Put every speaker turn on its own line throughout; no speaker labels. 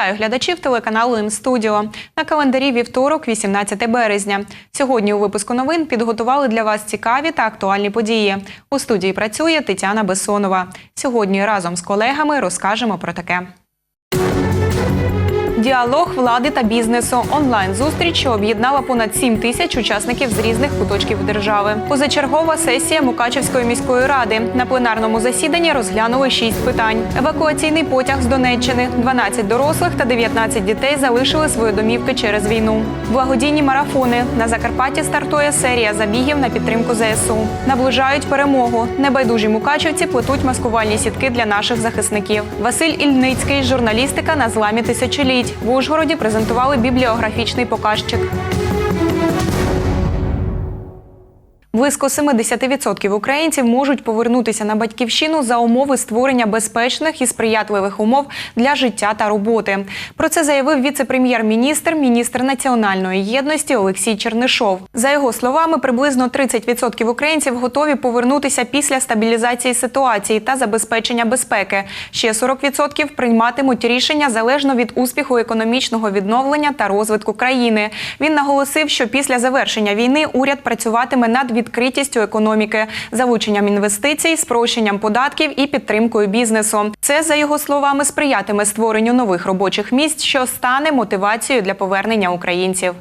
Вітаю глядачів телеканалу М-студіо. На календарі вівторок, 18 березня. Сьогодні у випуску новин підготували для вас цікаві та актуальні події. У студії працює Тетяна Бессонова. Сьогодні разом з колегами розкажемо про таке. Діалог влади та бізнесу онлайн зустріч, що об'єднала понад 7 тисяч учасників з різних куточків держави. Позачергова сесія Мукачевської міської ради на пленарному засіданні розглянули 6 питань. Евакуаційний потяг з Донеччини, 12 дорослих та 19 дітей залишили свої домівки через війну. Благодійні марафони на Закарпатті стартує серія забігів на підтримку ЗСУ. Наближають перемогу. Небайдужі мукачівці плетуть маскувальні сітки для наших захисників. Василь Ільницький, журналістика на зламі тисячоліть. В Ужгороді презентували бібліографічний показчик. Близько 70% українців можуть повернутися на батьківщину за умови створення безпечних і сприятливих умов для життя та роботи. Про це заявив віце-прем'єр-міністр, міністр національної єдності Олексій Чернишов. За його словами, приблизно 30% українців готові повернутися після стабілізації ситуації та забезпечення безпеки. Ще 40% прийматимуть рішення залежно від успіху економічного відновлення та розвитку країни. Він наголосив, що після завершення війни уряд працюватиме над відкритістю економіки, залученням інвестицій, спрощенням податків і підтримкою бізнесу. Це за його словами сприятиме створенню нових робочих місць, що стане мотивацією для повернення українців.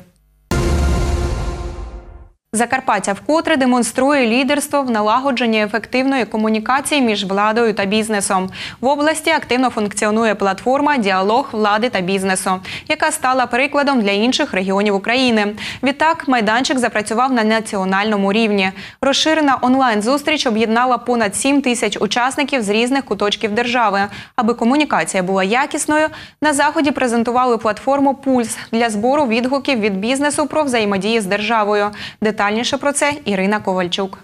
Закарпаття вкотре демонструє лідерство в налагодженні ефективної комунікації між владою та бізнесом. В області активно функціонує платформа Діалог влади та бізнесу, яка стала прикладом для інших регіонів України. Відтак, майданчик запрацював на національному рівні. Розширена онлайн-зустріч об'єднала понад 7 тисяч учасників з різних куточків держави. Аби комунікація була якісною, на заході презентували платформу Пульс для збору відгуків від бізнесу про взаємодії з державою. Детальніше про це Ірина Ковальчук.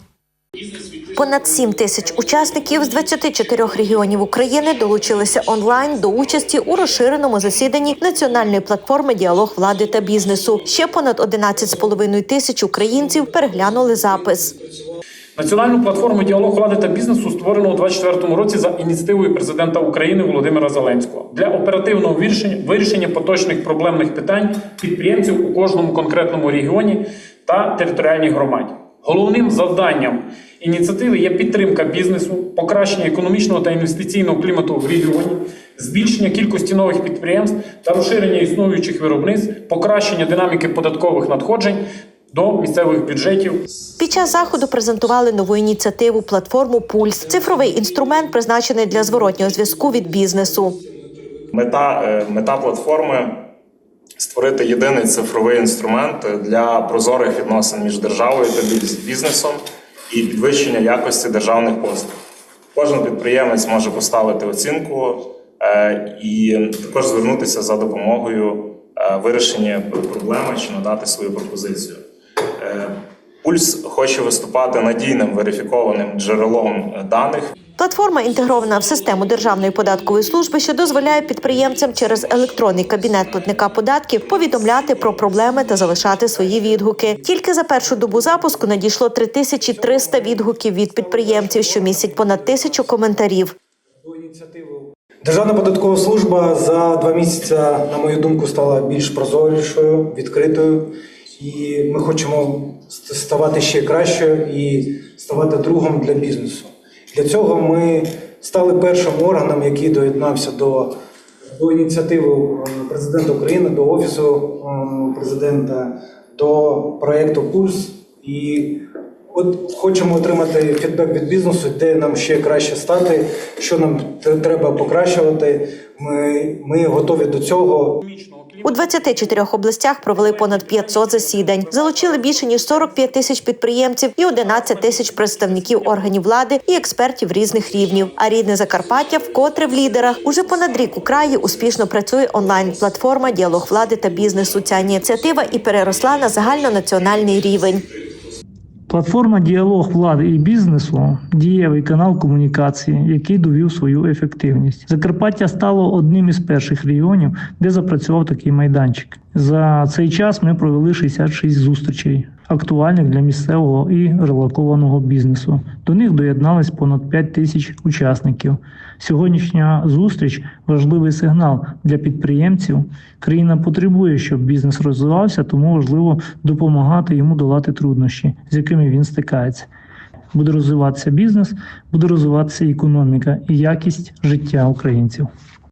Понад 7 тисяч учасників з 24 регіонів України долучилися онлайн до участі у розширеному засіданні національної платформи Діалог влади та бізнесу. Ще понад 11,5 тисяч українців переглянули запис.
Національну платформу діалог влади та бізнесу створено у 2024 році за ініціативою президента України Володимира Зеленського для оперативного вирішення, вирішення поточних проблемних питань підприємців у кожному конкретному регіоні та територіальній громаді. Головним завданням ініціативи є підтримка бізнесу, покращення економічного та інвестиційного клімату в регіоні, збільшення кількості нових підприємств та розширення існуючих виробництв, покращення динаміки податкових надходжень до місцевих бюджетів
Під час заходу презентували нову ініціативу платформу Пульс. Цифровий інструмент призначений для зворотнього зв'язку від бізнесу.
Мета, е, мета платформи створити єдиний цифровий інструмент для прозорих відносин між державою та бізнесом і підвищення якості державних послуг. Кожен підприємець може поставити оцінку е, і також звернутися за допомогою е, вирішення проблеми чи надати свою пропозицію. Е, Пульс хоче виступати надійним верифікованим джерелом даних
Платформа інтегрована в систему Державної податкової служби, що дозволяє підприємцям через електронний кабінет платника податків повідомляти про проблеми та залишати свої відгуки. Тільки за першу добу запуску надійшло 3300 відгуків від підприємців, що містять понад тисячу коментарів.
Державна податкова служба за два місяці, на мою думку, стала більш прозорішою, відкритою, і ми хочемо ставати ще кращою і ставати другом для бізнесу. Для цього ми стали першим органом, який доєднався до, до ініціативи е, президента України, до офісу е, президента, до проєкту Пульс. І От хочемо отримати фідбек від бізнесу, де нам ще краще стати, що нам треба покращувати. Ми, ми готові до цього.
У 24 областях провели понад 500 засідань, залучили більше ніж 45 тисяч підприємців і 11 тисяч представників органів влади і експертів різних рівнів. А рідне Закарпаття вкотре в лідерах. Уже понад рік у краї успішно працює онлайн-платформа Діалог влади та бізнесу. Ця ініціатива і переросла на загальнонаціональний рівень.
Платформа Діалог влади і бізнесу дієвий канал комунікації, який довів свою ефективність. Закарпаття стало одним із перших регіонів, де запрацював такий майданчик. За цей час ми провели 66 зустрічей. Актуальних для місцевого і релокованого бізнесу. До них доєднались понад 5 тисяч учасників. Сьогоднішня зустріч важливий сигнал для підприємців. Країна потребує, щоб бізнес розвивався, тому важливо допомагати йому долати труднощі, з якими він стикається. Буде розвиватися бізнес, буде розвиватися економіка і якість життя українців.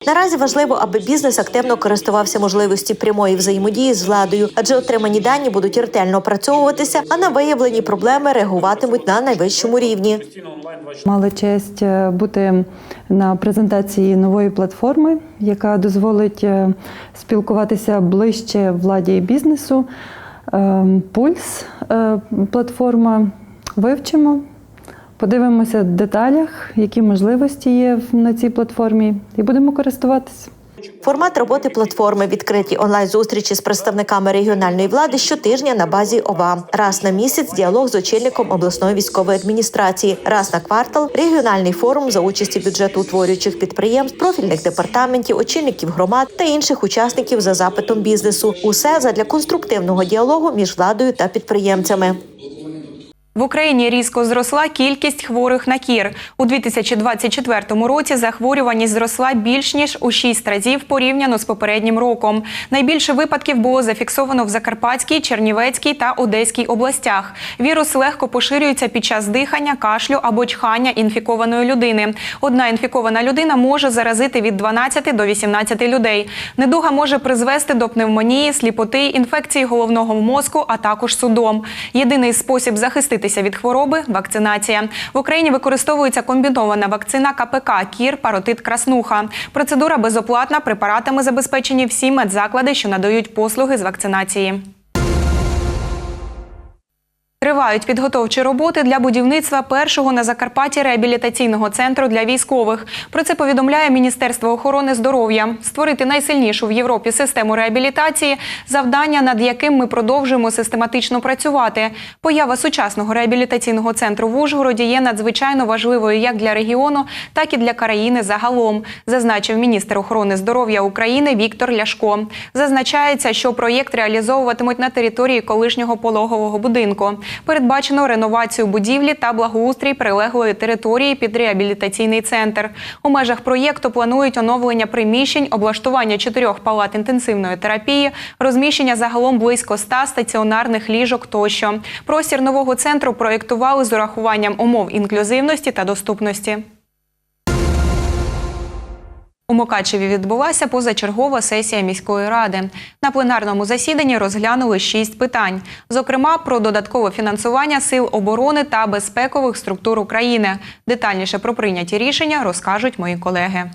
Наразі важливо, аби бізнес активно користувався можливості прямої взаємодії з владою, адже отримані дані будуть ретельно опрацьовуватися, а на виявлені проблеми реагуватимуть на найвищому рівні.
Постійно онлайн 24
Мали честь е, бути на презентації нової платформи, яка дозволить е, спілкуватися ближче владі і бізнесу. Е, Пульс е, платформа вивчимо, подивимося в деталях, які можливості є на цій платформі, і будемо користуватися.
Формат роботи платформи відкриті онлайн-зустрічі з представниками регіональної влади щотижня на базі ОВА. Раз на місяць діалог з очільником обласної військової адміністрації. Раз на квартал регіональний форум за участі бюджету утворюючих підприємств, профільних департаментів, очільників громад та інших учасників за запитом бізнесу. Усе задля конструктивного діалогу між владою та підприємцями.
В Україні різко зросла кількість хворих на кір. У 2024 році захворюваність зросла більш ніж у 6 разів порівняно з попереднім роком. Найбільше випадків було зафіксовано в Закарпатській, Чернівецькій та Одеській областях. Вірус легко поширюється під час дихання, кашлю або чхання інфікованої людини. Одна інфікована людина може заразити від 12 до 18 людей. Недуга може призвести до пневмонії, сліпоти, інфекції головного мозку, а також судом. Єдиний спосіб захиститися від хвороби вакцинація. В Україні використовується комбінована вакцина КПК Кір, паротит, краснуха. Процедура безоплатна. Препаратами забезпечені всі медзаклади, що надають послуги з вакцинації. Тривають підготовчі роботи для будівництва першого на Закарпатті реабілітаційного центру для військових. Про це повідомляє Міністерство охорони здоров'я. Створити найсильнішу в Європі систему реабілітації завдання, над яким ми продовжуємо систематично працювати. Поява сучасного реабілітаційного центру в Ужгороді є надзвичайно важливою як для регіону, так і для країни загалом, зазначив міністр охорони здоров'я України Віктор Ляшко. Зазначається, що проєкт реалізовуватимуть на території колишнього пологового будинку. Передбачено реновацію будівлі та благоустрій прилеглої території під реабілітаційний центр. У межах проєкту планують оновлення приміщень, облаштування чотирьох палат інтенсивної терапії, розміщення загалом близько ста стаціонарних ліжок тощо. Простір нового центру проєктували з урахуванням умов інклюзивності та доступності. У Мукачеві відбулася позачергова сесія міської ради. На пленарному засіданні розглянули шість питань, зокрема про додаткове фінансування сил оборони та безпекових структур України. Детальніше про прийняті рішення розкажуть мої колеги.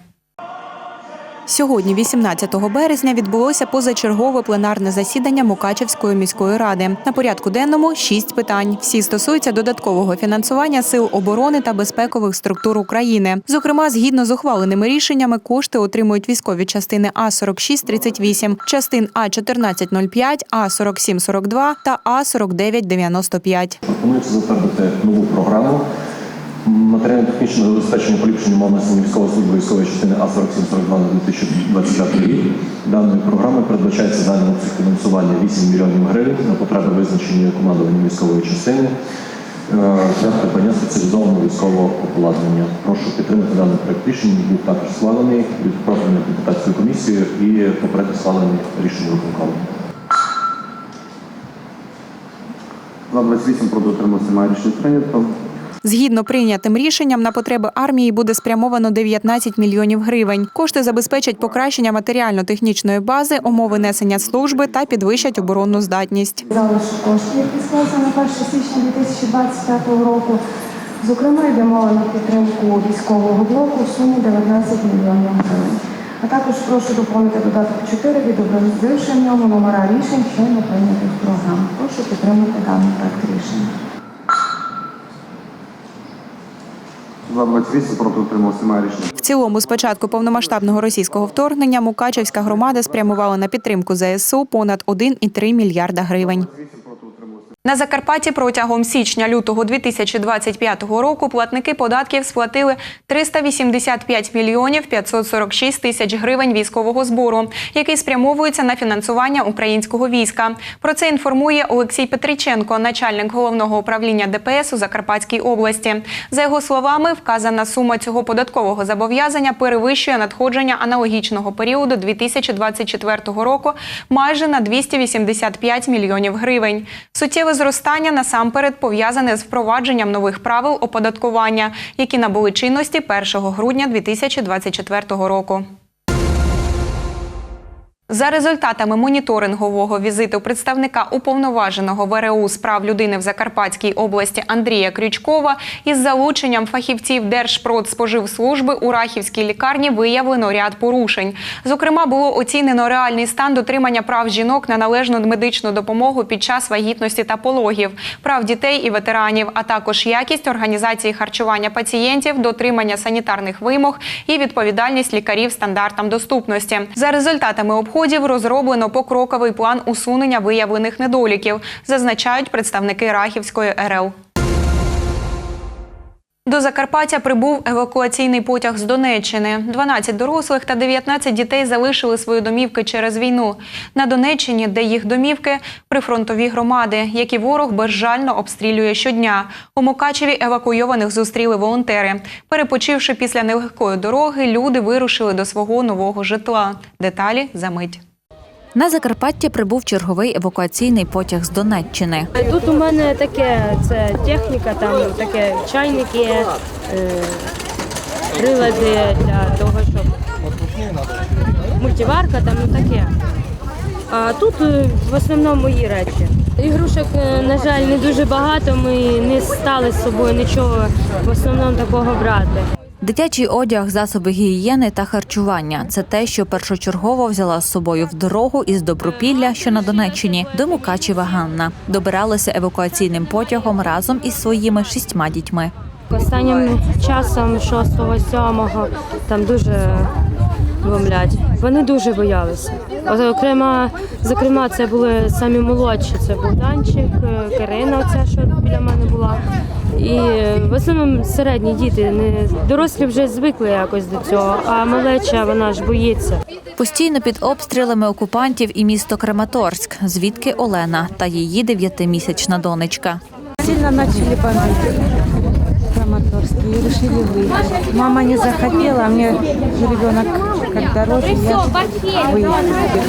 Сьогодні, 18 березня, відбулося позачергове пленарне засідання Мукачевської міської ради. На порядку денному шість питань. Всі стосуються додаткового фінансування сил оборони та безпекових структур України. Зокрема, згідно з ухваленими рішеннями, кошти отримують військові частини А 4638 частин А 1405 А 4742 та А 4995
Пропонується затвердити нову програму матеріально-технічного забезпечення поліпшення умов несення військової служби військової частини А4742 на 2025 рік. Даною програмою передбачається загальний обсяг фінансування 8 мільйонів гривень на потреби визначені командування військової частини е, для придбання спеціалізованого військового обладнання. Прошу підтримати даний проект рішення. Був також схвалений від профільної депутатської комісії і попередньо схвалений рішення виконкому.
За 28 проти утримався має рішення прийнято.
Згідно прийнятим рішенням, на потреби армії буде спрямовано 19 мільйонів гривень. Кошти забезпечать покращення матеріально-технічної бази, умови несення служби та підвищать оборонну здатність.
залишок коштів, які склалися на 1 січня 2025 року. Зокрема, йде мова на підтримку військового блоку в сумі 19 мільйонів гривень. А також прошу доповнити додаток 4, відобразивши в ньому номера рішень щойно прийнятих програм. Прошу підтримати даний проект рішення.
За 28 проти утримався має рішення.
В цілому, з початку повномасштабного російського вторгнення, Мукачевська громада спрямувала на підтримку ЗСУ понад 1,3 мільярда гривень.
На Закарпатті протягом січня-лютого 2025 року платники податків сплатили 385 мільйонів 546 тисяч гривень військового збору, який спрямовується на фінансування українського війська. Про це інформує Олексій Петриченко, начальник головного управління ДПС у Закарпатській області. За його словами, вказана сума цього податкового зобов'язання перевищує надходження аналогічного періоду 2024 року майже на 285 мільйонів гривень. Суттєве зростання насамперед пов'язане з впровадженням нових правил оподаткування, які набули чинності 1 грудня 2024 року. За результатами моніторингового візиту представника уповноваженого ВРУ з прав людини в Закарпатській області Андрія Крючкова із залученням фахівців Держпродспоживслужби у Рахівській лікарні виявлено ряд порушень. Зокрема, було оцінено реальний стан дотримання прав жінок на належну медичну допомогу під час вагітності та пологів, прав дітей і ветеранів, а також якість організації харчування пацієнтів, дотримання санітарних вимог і відповідальність лікарів стандартам доступності. За результатами обходів розроблено покроковий план усунення виявлених недоліків, зазначають представники Рахівської РЛ. До Закарпаття прибув евакуаційний потяг з Донеччини. 12 дорослих та 19 дітей залишили свої домівки через війну. На Донеччині, де їх домівки, прифронтові громади, які ворог безжально обстрілює щодня. У Мукачеві евакуйованих зустріли волонтери. Перепочивши після нелегкої дороги, люди вирушили до свого нового житла. Деталі за мить.
На Закарпаття прибув черговий евакуаційний потяг з Донеччини.
Тут у мене таке, це техніка, там таке чайники, е, прилади для того, щоб мультиварка, там таке. А тут е, в основному мої речі. Ігрушок, е, на жаль, не дуже багато. Ми не стали з собою нічого в основному такого брати.
Дитячий одяг, засоби гігієни та харчування це те, що першочергово взяла з собою в дорогу із Добропілля, що на Донеччині, до Мукачева Ганна. Добиралася евакуаційним потягом разом із своїми шістьма дітьми.
Останнім часом 6-7 там дуже бомблять. Вони дуже боялися. От, Окремо, зокрема, це були самі молодші. Це Богданчик, е, Кирина, оця, що біля мене була. І в основному середні діти. Не дорослі вже звикли якось до цього, а малеча вона ж боїться.
Постійно під обстрілами окупантів і місто Краматорськ, звідки Олена та її дев'ятимісячна донечка.
Сильно начали бомбить Краматорский и решили выехать. Мама не захотела, а мне ребенок как дороже, я выехала.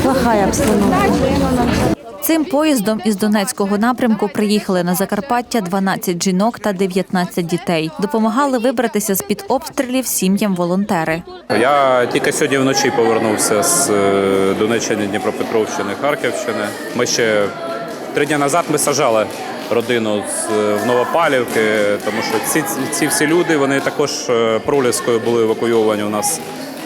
Плохая обстановка.
Цим поїздом із Донецького напрямку приїхали на Закарпаття 12 жінок та 19 дітей. Допомагали вибратися з під обстрілів сім'ям волонтери.
Я тільки сьогодні вночі повернувся з е, Донеччини, Дніпропетровщини, Харківщини. Ми ще три дні назад ми сажали родину е, в Новопалівки, тому що ці, ці всі люди вони також е, проліскою були евакуйовані. У нас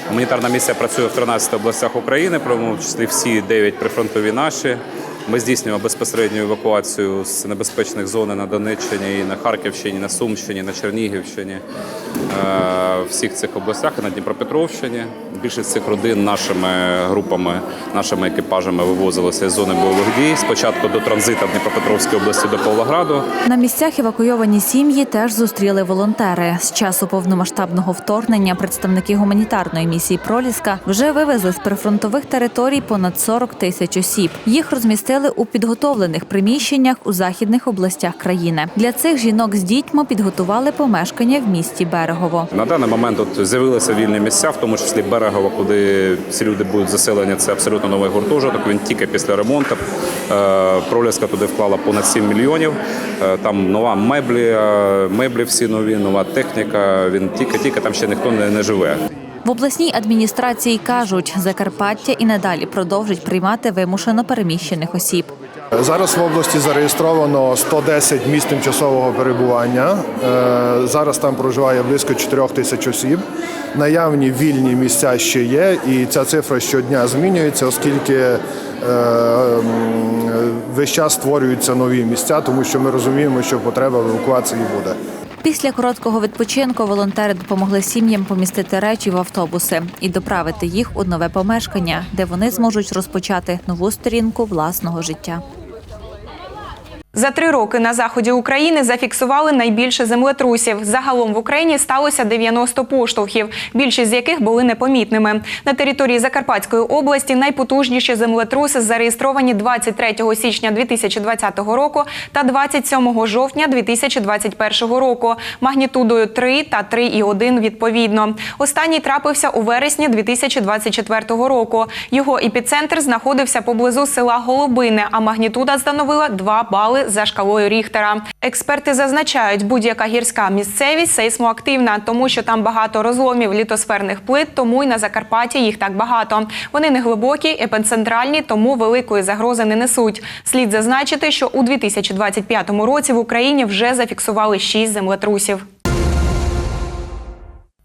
гуманітарна місія працює в 13 областях України, в числі всі 9 прифронтові наші. Ми здійснюємо безпосередню евакуацію з небезпечних зон на Донеччині, на Харківщині, на Сумщині, на Чернігівщині, е, всіх цих областях на Дніпропетровщині. Більшість цих родин нашими групами, нашими екіпажами вивозилися із зони бойових дій. Спочатку до транзиту в Дніпропетровській області до Павлограду,
На місцях евакуйовані сім'ї теж зустріли волонтери. З часу повномасштабного вторгнення представники гуманітарної місії Проліска вже вивезли з прифронтових територій понад 40 тисяч осіб. Їх розмістили у підготовлених приміщеннях у західних областях країни. Для цих жінок з дітьми підготували помешкання в місті Берегово.
На даний момент от з'явилися вільні місця, в тому числі Берегово, куди ці люди будуть заселені. Це абсолютно новий гуртожиток. Він тільки після ремонту. Е, Проліска туди вклала понад 7 мільйонів. Е, Там нова меблі, е, меблі всі нові, нова техніка. Він тільки тільки там ще ніхто не живе.
В обласній адміністрації кажуть, Закарпаття і надалі продовжить приймати вимушено переміщених осіб.
Зараз в області зареєстровано 110 місць тимчасового перебування. Е, Зараз там проживає близько 4 тисяч осіб. Наявні вільні місця ще є, і ця цифра щодня змінюється, оскільки е, весь час створюються нові місця, тому що ми розуміємо, що потреба в евакуації буде.
Після короткого відпочинку волонтери допомогли сім'ям помістити речі в автобуси і доправити їх у нове помешкання, де вони зможуть розпочати нову сторінку власного життя.
За три роки на заході України зафіксували найбільше землетрусів. Загалом в Україні сталося 90 поштовхів, більшість з яких були непомітними. На території Закарпатської області найпотужніші землетруси зареєстровані 23 січня 2020 року та 27 жовтня 2021 року магнітудою 3 та 3,1 відповідно. Останній трапився у вересні 2024 року. Його епіцентр знаходився поблизу села Голубине, а магнітуда становила 2 бали за шкалою Ріхтера. Експерти зазначають, будь-яка гірська місцевість сейсмоактивна, тому що там багато розломів літосферних плит, тому й на Закарпатті їх так багато. Вони не глибокі, епіцентральні, тому великої загрози не несуть. Слід зазначити, що у 2025 році в Україні вже зафіксували шість землетрусів.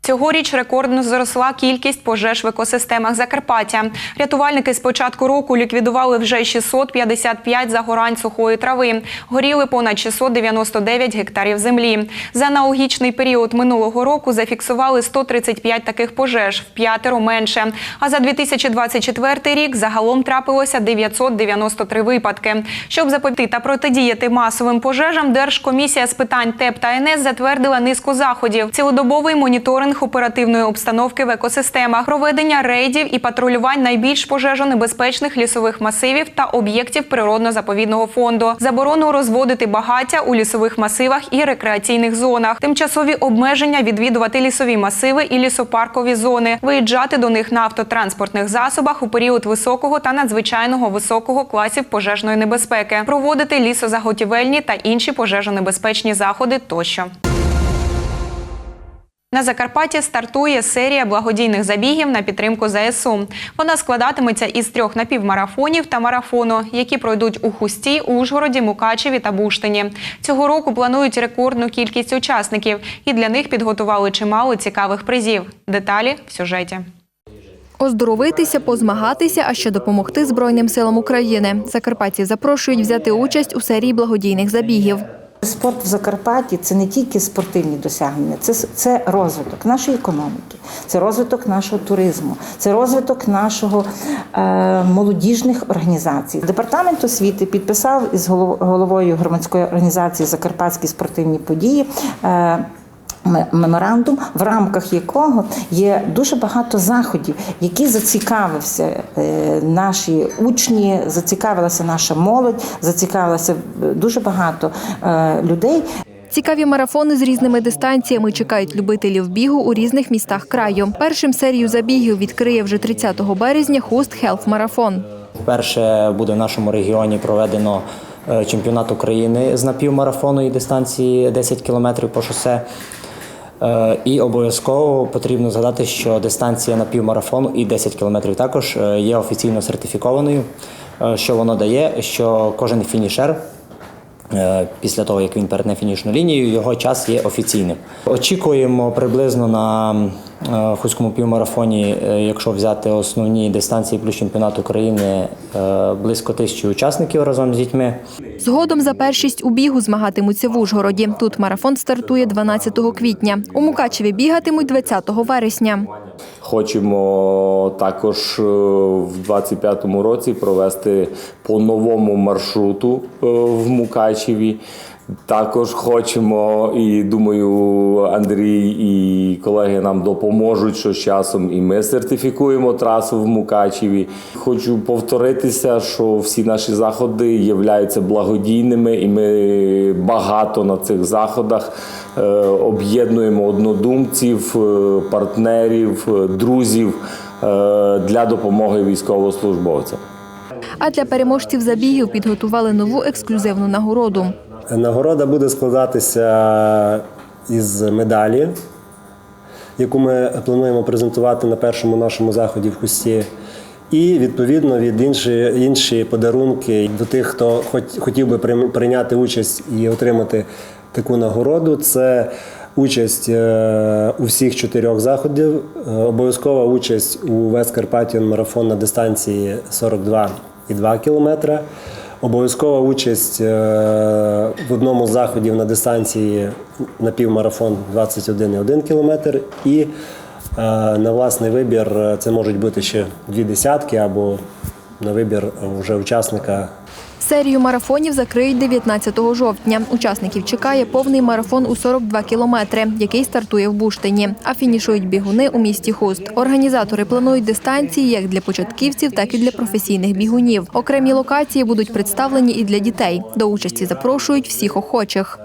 Цьогоріч рекордно зросла кількість пожеж в екосистемах Закарпаття. Рятувальники з початку року ліквідували вже 655 загорань сухої трави. Горіли понад 699 гектарів землі. За аналогічний період минулого року зафіксували 135 таких пожеж, в п'ятеро менше. А за 2024 рік загалом трапилося 993 випадки. Щоб запобігти та протидіяти масовим пожежам, Держкомісія з питань ТЕП та НС затвердила низку заходів. Цілодобовий моніторинг оперативної обстановки в екосистемах, проведення рейдів і патрулювань найбільш пожежонебезпечних лісових масивів та об'єктів природно-заповідного фонду, заборону розводити багаття у лісових масивах і рекреаційних зонах, тимчасові обмеження відвідувати лісові масиви і лісопаркові зони, виїжджати до них на автотранспортних засобах у період високого та надзвичайного високого класів пожежної небезпеки, проводити лісозаготівельні та інші пожежонебезпечні заходи тощо. На Закарпатті стартує серія благодійних забігів на підтримку ЗСУ. Вона складатиметься із трьох напівмарафонів та марафону, які пройдуть у Хусті, Ужгороді, Мукачеві та Буштині. Цього року планують рекордну кількість учасників, і для них підготували чимало цікавих призів. Деталі в сюжеті.
Оздоровитися, позмагатися, а ще допомогти Збройним силам України. Закарпатці запрошують взяти участь у серії благодійних забігів.
Спорт в Закарпатті це не тільки спортивні досягнення, це, це розвиток нашої економіки, це розвиток нашого туризму, це розвиток нашого е, молодіжних організацій. Департамент освіти підписав із голов- головою громадської організації Закарпатські спортивні події. Е, Меморандум, в рамках якого є дуже багато заходів, які зацікавився е, наші учні, зацікавилася наша молодь, зацікавилося е, дуже багато е, людей.
Цікаві марафони з різними дистанціями чекають любителів бігу у різних містах краю. Першим серію забігів відкриє вже 30 березня Хуст Хелф Марафон.
Вперше буде в нашому регіоні проведено чемпіонат України з напівмарафону і дистанції 10 кілометрів по шосе. Е, І обов'язково потрібно згадати, що дистанція на півмарафону і 10 кілометрів також е, є офіційно сертифікованою. Е, Що воно дає? Що кожен фінішер Після того, як він перетне фінішну лінію, його час є офіційним. Очікуємо приблизно на е, Хуському півмарафоні, е, якщо взяти основні дистанції плюс чемпіонат України, е, близько тисячі учасників разом з дітьми.
Згодом за першість у бігу змагатимуться в Ужгороді. Тут марафон стартує 12 квітня. У Мукачеві бігатимуть 20 вересня.
Хочемо також в 25-му році провести по новому маршруту в Мукачеві. Також хочемо, і думаю, Андрій і колеги нам допоможуть, що з часом і ми сертифікуємо трасу в Мукачеві. Хочу повторитися, що всі наші заходи являються благодійними, і ми багато на цих заходах е, об'єднуємо однодумців, е, партнерів, е, друзів для допомоги військовослужбовцям.
А для переможців забігів підготували нову ексклюзивну нагороду.
Нагорода буде складатися із медалі, яку ми плануємо презентувати на першому нашому заході в Хусті. І відповідно від інші, інші подарунки до тих, хто хоч, хотів би прийняти участь і отримати таку нагороду. Це участь е, у всіх чотирьох заходів, е, обов'язкова участь у West Carpathian марафон на дистанції 42,2 кілометра. Обов'язкова участь е, в одному з заходів на дистанції напівмарафон 21,1 кілометр. І е, на власний вибір е, це можуть бути ще дві десятки або на вибір вже учасника
Серію марафонів закриють 19 жовтня. Учасників чекає повний марафон у 42 кілометри, який стартує в Буштині. А фінішують бігуни у місті Хуст. Організатори планують дистанції як для початківців, так і для професійних бігунів. Окремі локації будуть представлені і для дітей. До участі запрошують всіх охочих.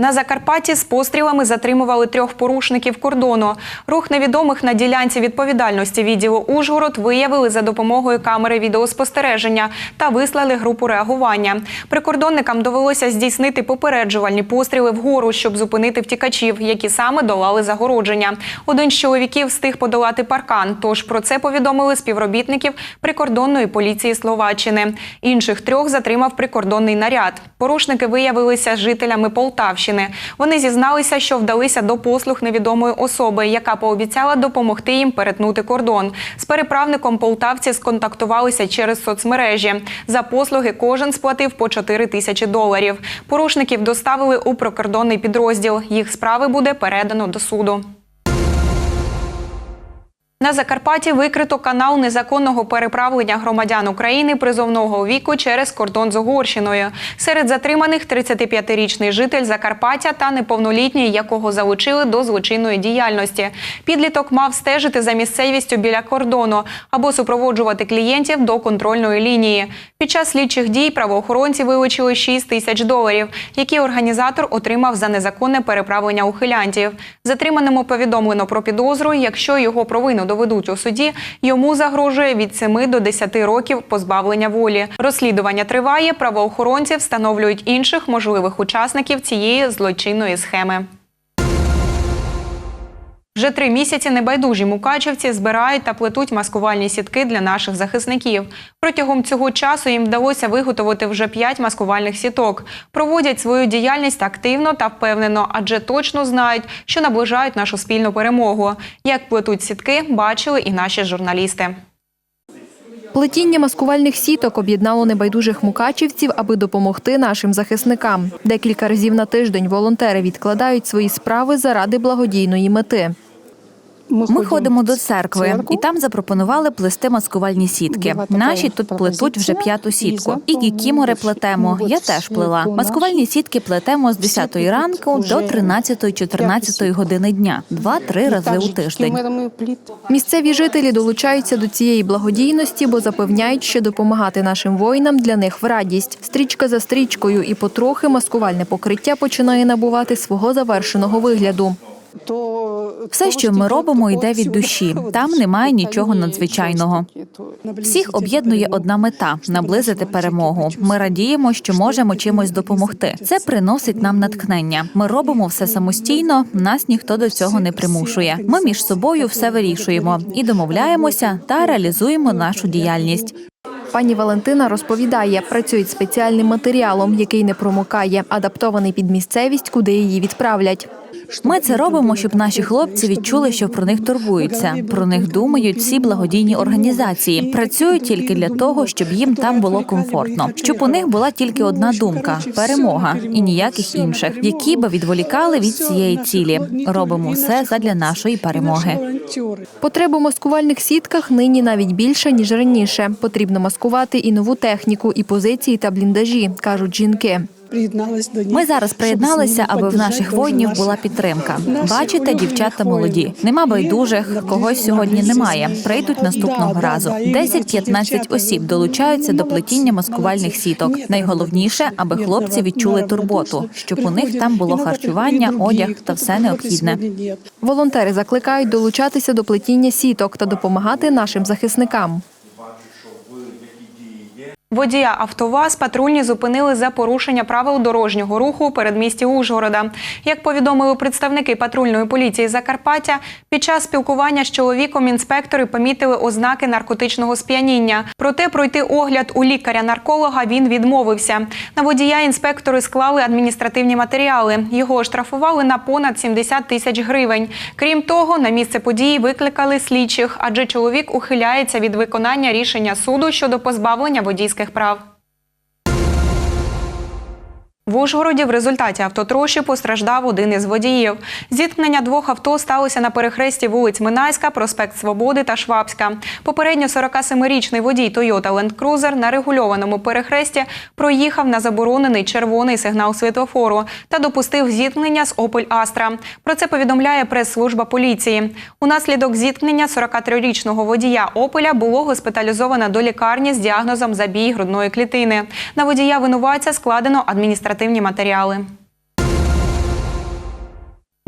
На Закарпатті з пострілами затримували трьох порушників кордону. Рух невідомих на ділянці відповідальності відділу Ужгород виявили за допомогою камери відеоспостереження та вислали групу реагування. Прикордонникам довелося здійснити попереджувальні постріли вгору, щоб зупинити втікачів, які саме долали загородження. Один з чоловіків встиг подолати паркан. Тож про це повідомили співробітників прикордонної поліції Словаччини. Інших трьох затримав прикордонний наряд. Порушники виявилися жителями Полтавщини. Вони зізналися, що вдалися до послуг невідомої особи, яка пообіцяла допомогти їм перетнути кордон. З переправником полтавці сконтактувалися через соцмережі. За послуги кожен сплатив по 4 тисячі доларів. Порушників доставили у прикордонний підрозділ. Їх справи буде передано до суду. На Закарпатті викрито канал незаконного переправлення громадян України призовного віку через кордон з Угорщиною. Серед затриманих 35-річний житель Закарпаття та неповнолітній, якого залучили до злочинної діяльності. Підліток мав стежити за місцевістю біля кордону або супроводжувати клієнтів до контрольної лінії. Під час слідчих дій правоохоронці вилучили 6 тисяч доларів, які організатор отримав за незаконне переправлення ухилянтів. Затриманому повідомлено про підозру. Якщо його провину доведуть у суді, йому загрожує від 7 до 10 років позбавлення волі. Розслідування триває. Правоохоронці встановлюють інших можливих учасників цієї злочинної схеми. Вже три місяці небайдужі мукачівці збирають та плетуть маскувальні сітки для наших захисників. Протягом цього часу їм вдалося виготовити вже п'ять маскувальних сіток. Проводять свою діяльність активно та впевнено, адже точно знають, що наближають нашу спільну перемогу. Як плетуть сітки, бачили і наші журналісти.
Плетіння маскувальних сіток об'єднало небайдужих мукачівців, аби допомогти нашим захисникам. Декілька разів на тиждень волонтери відкладають свої справи заради благодійної мети.
Ми ходимо до церкви, і там запропонували плести маскувальні сітки. Наші тут плетуть вже п'яту сітку. І кікімори плетемо. Я теж плела. Маскувальні сітки плетемо з 10 ранку до 13-14 години дня, два-три рази у тиждень.
Місцеві жителі долучаються до цієї благодійності, бо запевняють, що допомагати нашим воїнам для них в радість. Стрічка за стрічкою і потрохи маскувальне покриття починає набувати свого завершеного вигляду.
Все, що ми робимо, йде від душі. Там немає нічого надзвичайного. Всіх об'єднує одна мета наблизити перемогу. Ми радіємо, що можемо чимось допомогти. Це приносить нам натхнення. Ми робимо все самостійно. Нас ніхто до цього не примушує. Ми між собою все вирішуємо і домовляємося та реалізуємо нашу діяльність.
Пані Валентина розповідає, працюють спеціальним матеріалом, який не промокає, адаптований під місцевість, куди її відправлять.
Ми це робимо, щоб наші хлопці відчули, що про них турбуються. Про них думають всі благодійні організації. Працюють тільки для того, щоб їм там було комфортно, щоб у них була тільки одна думка перемога і ніяких інших, які би відволікали від цієї цілі. Робимо все задля нашої перемоги.
Потребу в маскувальних сітках нині навіть більше ніж раніше. Потрібно маскувати і нову техніку, і позиції та бліндажі, кажуть жінки.
Ми зараз приєдналися, аби в наших воїнів була підтримка. Бачите, дівчата молоді. Нема байдужих, когось сьогодні немає. Прийдуть наступного разу. 10-15 осіб долучаються до плетіння маскувальних сіток. Найголовніше, аби хлопці відчули турботу, щоб у них там було харчування, одяг та все необхідне.
Волонтери закликають долучатися до плетіння сіток та допомагати нашим захисникам.
Водія АвтоВАЗ патрульні зупинили за порушення правил дорожнього руху у передмісті Ужгорода. Як повідомили представники патрульної поліції Закарпаття, під час спілкування з чоловіком інспектори помітили ознаки наркотичного сп'яніння. Проте пройти огляд у лікаря-нарколога він відмовився. На водія інспектори склали адміністративні матеріали. Його оштрафували на понад 70 тисяч гривень. Крім того, на місце події викликали слідчих, адже чоловік ухиляється від виконання рішення суду щодо позбавлення водійських прав. В Ужгороді в результаті автотрощі постраждав один із водіїв. Зіткнення двох авто сталося на перехресті вулиць Минайська, проспект Свободи та Швабська. Попередньо 47-річний водій Toyota Land Cruiser на регульованому перехресті проїхав на заборонений червоний сигнал світлофору та допустив зіткнення з Opel Astra. Про це повідомляє прес-служба поліції. Унаслідок зіткнення 43-річного водія Опеля було госпіталізовано до лікарні з діагнозом забій грудної клітини. На водія винуватця складено адміністративні матеріали.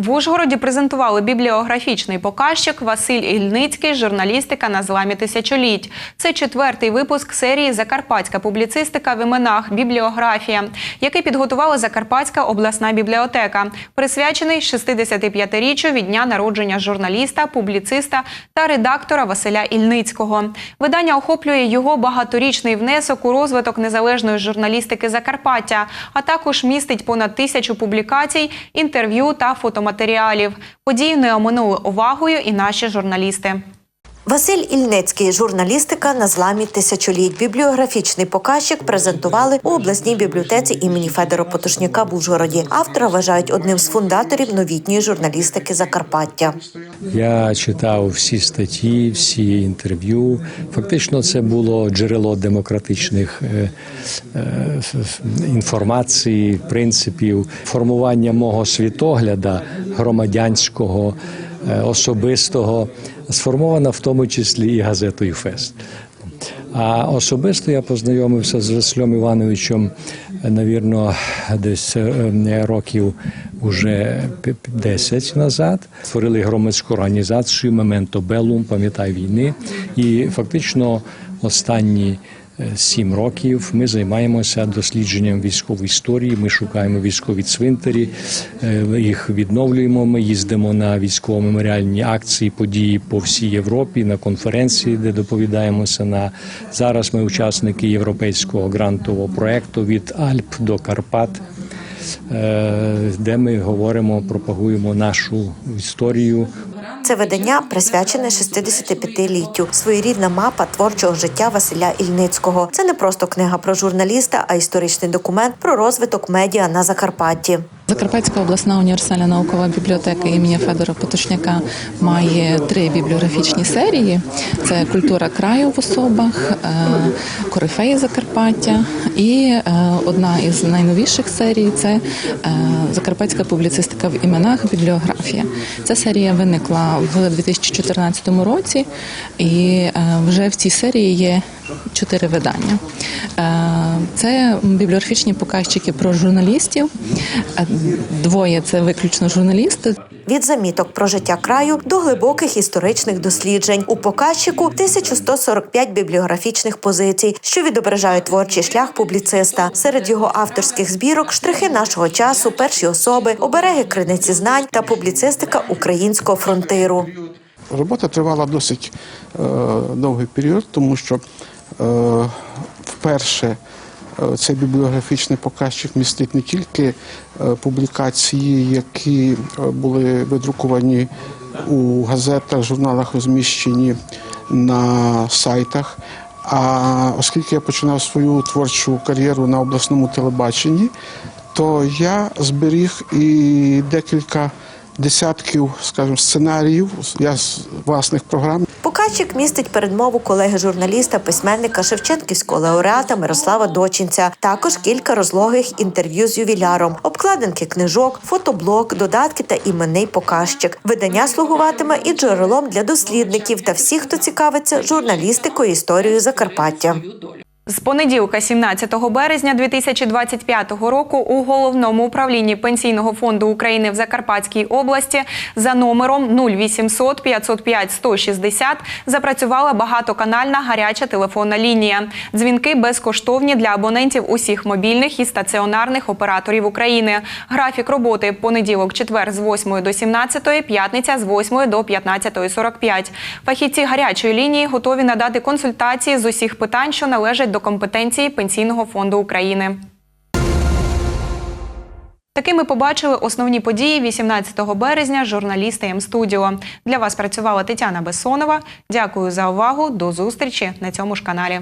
В Ужгороді презентували бібліографічний показчик Василь Ільницький Журналістика на зламі тисячоліть. Це четвертий випуск серії Закарпатська публіцистика в іменах Бібліографія, який підготувала Закарпатська обласна бібліотека, присвячений 65-річчю від дня народження журналіста, публіциста та редактора Василя Ільницького. Видання охоплює його багаторічний внесок у розвиток незалежної журналістики Закарпаття, а також містить понад тисячу публікацій, інтерв'ю та фотоматеріалів. Події не оминули увагою і наші журналісти.
Василь Ільнецький, журналістика на зламі тисячоліть. Бібліографічний показчик презентували у обласній бібліотеці імені Федора Потушняка в Ужгороді. Автора вважають одним з фундаторів новітньої журналістики Закарпаття.
Я читав всі статті, всі інтерв'ю. Фактично, це було джерело демократичних е, е, інформації, принципів, формування мого світогляда громадянського, особистого, сформована в тому числі і газетою Фест. А особисто я познайомився з Василем Івановичем, навірно, десь е, років уже 10 назад. Створили громадську організацію Мементо Белум, пам'ятай війни. І фактично останні е, сім років ми займаємося дослідженням військової історії. Ми шукаємо військові цвинтарі, е, їх відновлюємо. Ми їздимо на військово-меморіальні акції, події по всій Європі, на конференції, де доповідаємося на зараз. Ми учасники європейського грантового проекту від Альп до Карпат. е, Де ми говоримо, пропагуємо нашу історію,
Це видання присвячене 65-літтю. Своєрідна мапа творчого життя Василя Ільницького. Це не просто книга про журналіста, а історичний документ про розвиток медіа на Закарпатті.
Закарпатська обласна універсальна наукова бібліотека імені Федора Потушняка має три бібліографічні серії: це культура краю в особах, е, корифеї Закарпаття і е, одна із найновіших серій це е, Закарпатська публіцистика в іменах бібліографія. Ця серія виникла в 2014 році, і вже в цій серії є чотири видання. Е, Це бібліографічні показчики про журналістів. Е, Двоє це виключно журналісти.
Від заміток про життя краю до глибоких історичних досліджень у показчику 1145 бібліографічних позицій, що відображають творчий шлях публіциста. Серед його авторських збірок штрихи нашого часу, перші особи, обереги криниці знань та публіцистика українського фронтиру.
Робота тривала досить е, довгий період, тому що вперше е, цей бібліографічний показчик містить не тільки е, публікації, які е, були видруковані у газетах, журналах, розміщені на сайтах. А оскільки я починав свою творчу кар'єру на обласному телебаченні, то я зберіг і декілька десятків, скажімо, сценаріїв я з власних програм.
Показчик містить передмову колеги журналіста, письменника Шевченківського лауреата Мирослава Дочинця. Також кілька розлогих інтерв'ю з ювіляром, обкладинки книжок, фотоблок, додатки та іменний показчик. Видання слугуватиме і джерелом для дослідників та всіх, хто цікавиться журналістикою історією Закарпаття.
З понеділка, 17 березня 2025 року, у головному управлінні Пенсійного фонду України в Закарпатській області за номером 0800 505 160 запрацювала багатоканальна гаряча телефонна лінія. Дзвінки безкоштовні для абонентів усіх мобільних і стаціонарних операторів України. Графік роботи понеділок, четвер з 8 до 17, п'ятниця з 8 до 15.45. Фахівці гарячої лінії готові надати консультації з усіх питань, що належать до компетенції Пенсійного фонду України. Такими побачили основні події 18 березня журналісти М-студіо. Для вас працювала Тетяна Бессонова. Дякую за увагу. До зустрічі на цьому ж каналі.